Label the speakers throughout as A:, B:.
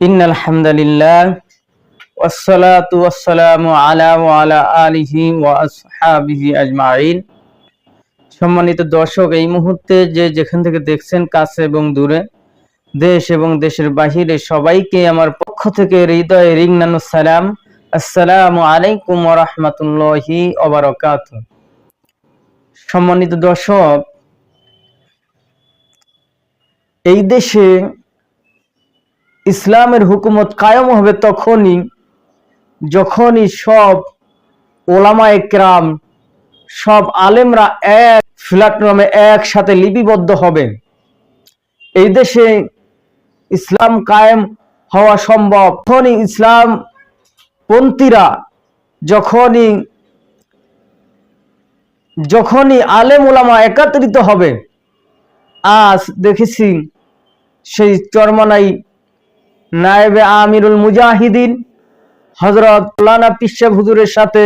A: إن الحمد لله والصلاة والسلام على وعلى آله وأصحابه أجمعين সম্মানিত দর্শক এই মুহূর্তে যে যেখান থেকে দেখছেন কাছে এবং দূরে দেশ এবং দেশের বাহিরে সবাইকে আমার পক্ষ থেকে হৃদয়ে রিংনানু সালাম আসসালামু আলাইকুম রহমতুল্লাহি অবরকাত সম্মানিত দর্শক এই দেশে ইসলামের হুকুমত কায়েম হবে তখনই যখনই সব ওলামা একরাম, সব আলেমরা এক প্ল্যাটফর্মে একসাথে লিপিবদ্ধ হবে। এই দেশে ইসলাম কায়েম হওয়া সম্ভব। তখনই ইসলাম পন্থীরা যখনই যখনই আলেম ওলামা একত্রিত হবে, আজ দেখেছি সেই চরমানাই নায়েবে আমিরুল মুজাহিদিন হজরত লানা পিসাব হুজুরের সাথে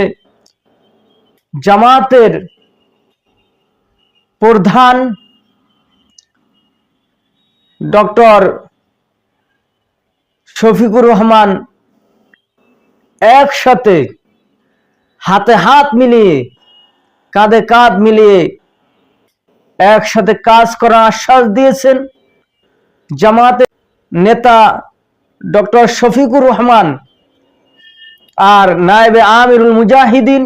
A: জামাতের প্রধান ডক্টর শফিকুর রহমান একসাথে হাতে হাত মিলিয়ে, কাঁধে কাঁধ মিলিয়ে একসাথে কাজ করার আশ্বাস দিয়েছেন জামাতের নেতা ডক্টর শফিকুর রহমান আর নায়েবে আমিরুল মুজাহিদিন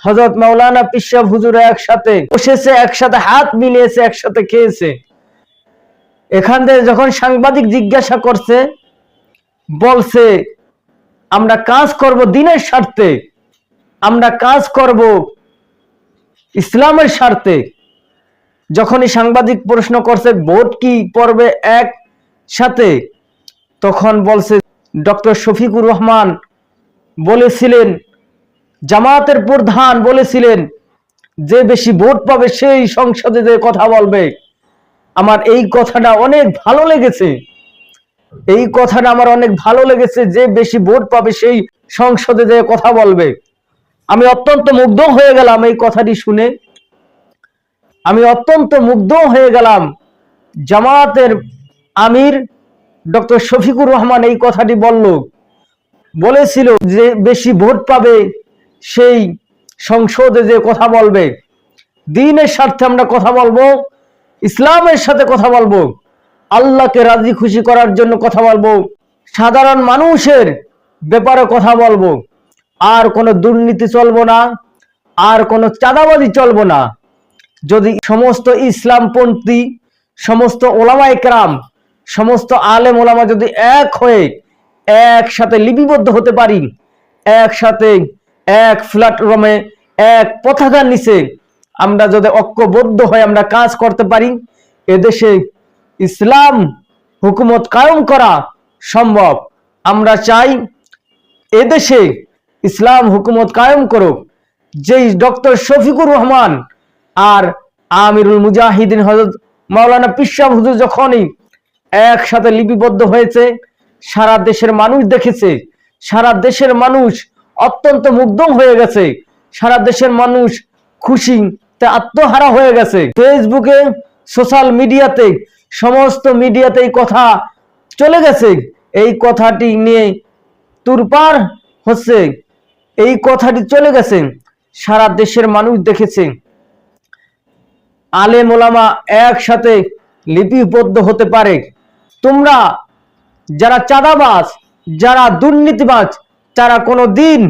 A: হজরত মাওলানা পিসাব হুজুর একসাথে বসেছে, একসাথে হাত মিলিয়েছে, একসাথে খেয়েছে। এখান থেকে যখন সাংবাদিক জিজ্ঞাসা করছে, বলছে, আমরা কাজ করব দিনের স্বার্থে, আমরা কাজ করব ইসলামের স্বার্থে। যখনই সাংবাদিক প্রশ্ন করছে, ভোট কি পর্বে এক সাথে তখন বলছে, ডক্টর শফিকুর রহমান বলেছিলেন জামাতের প্রধান বলেছিলেন, যে বেশি ভোট পাবে সেই সংসদে যে কথা বলবে। আমার এই কথাটা অনেক ভালো লেগেছে। এই কথাটা আমার অনেক ভালো লেগেছে, যে বেশি ভোট পাবে সেই সংসদে যে কথা বলবে। আমি অত্যন্ত মুগ্ধ হয়ে গেলাম এই কথাটি শুনে। আমি অত্যন্ত মুগ্ধ হয়ে গেলাম। জামাতের আমির ডক্টর শফিকুর রহমান এই কথাটি বলল। বলেছিল যে বেশি ভোট পাবে সেই সংসদে যে কথা বলবে। দিনের স্বার্থে আমরা কথা বলব, ইসলামের সাথে কথা বলব, আল্লাহকে রাজি খুশি করার জন্য কথা বলব, সাধারণ মানুষের ব্যাপারে কথা বলব। আর কোনো দুর্নীতি চলবো না, আর কোনো চাঁদাবাজি চলবো না। যদি সমস্ত ইসলামপন্থী, সমস্ত ওলামা একরাম সমস্ত আলেম ওলামা যদি এক হয়ে একসাথে লিপিবদ্ধ হতে পারি, একসাথে এক ফ্ল্যাট প্ল্যাটফর্মে এক পতাকার নিচে আমরা যদি ঐক্যবদ্ধ হয়ে আমরা কাজ করতে পারি, এদেশে ইসলাম হুকুমত কায়েম করা সম্ভব। আমরা চাই এদেশে ইসলাম হুকুমত কায়েম করুক। যেই ডক্টর শফিকুর রহমান আর আমিরুল মুজাহিদিন হজরত মাওলানা পিসাব হুজুর যখনই একসাথে লিপিবদ্ধ হয়েছে। সারা দেশের মানুষ দেখেছে। সারা দেশের মানুষ অত্যন্ত মুগ্ধ হয়ে গেছে। সারা দেশের মানুষ খুশি আত্মহারা হয়ে গেছে। ফেসবুকে, সোশ্যাল মিডিয়াতে, সমস্ত মিডিয়াতে এই কথা চলে গেছে। এই কথাটি নিয়ে তুরপার হচ্ছে। এই কথাটি চলে গেছে। সারা দেশের মানুষ দেখেছে। আলে মোলামা একসাথে লিপিবদ্ধ হতে পারে। তোমরা যারা চাঁদাবাজ, যারা দুর্নীতিবাজ, তারা কোনো দিন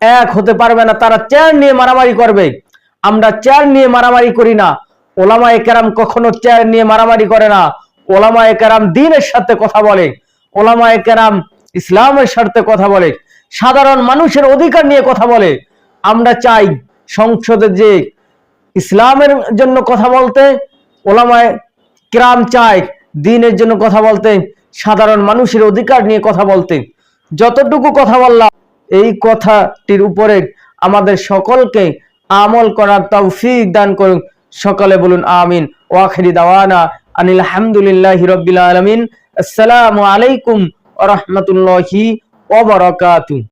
A: এক হতে পারবে না। তারা চেয়ার নিয়ে মারামারি করবে। আমরা চেয়ার নিয়ে মারামারি করি না। ওলামা একরাম কখনো চেয়ার নিয়ে মারামারি করে না। ওলামা একরাম দিনের সাথে কথা বলে। ওলামা একরাম ইসলামের স্বার্থে কথা বলে। সাধারণ মানুষের অধিকার নিয়ে কথা বলে। আমরা চাই সংসদে যে ইসলামের জন্য কথা বলতে ওলামায় ক্রাম চায় দিনের জন্য কথা বলতে, সাধারণ মানুষের অধিকার নিয়ে কথা বলতে। যতটুকু কথা বললাম, এই কথাটির উপরে আমাদের সকলকে আমল করার তৌফিক দান করুন। সকলে বলুন আমিন। ওয়াখিরি দাওয়ানা আনিল হামদুলিল্লাহ রবিল আলমিন। আসসালামু আলাইকুম রাহমাতুল্লাহি ওয়া বারাকাতুহু।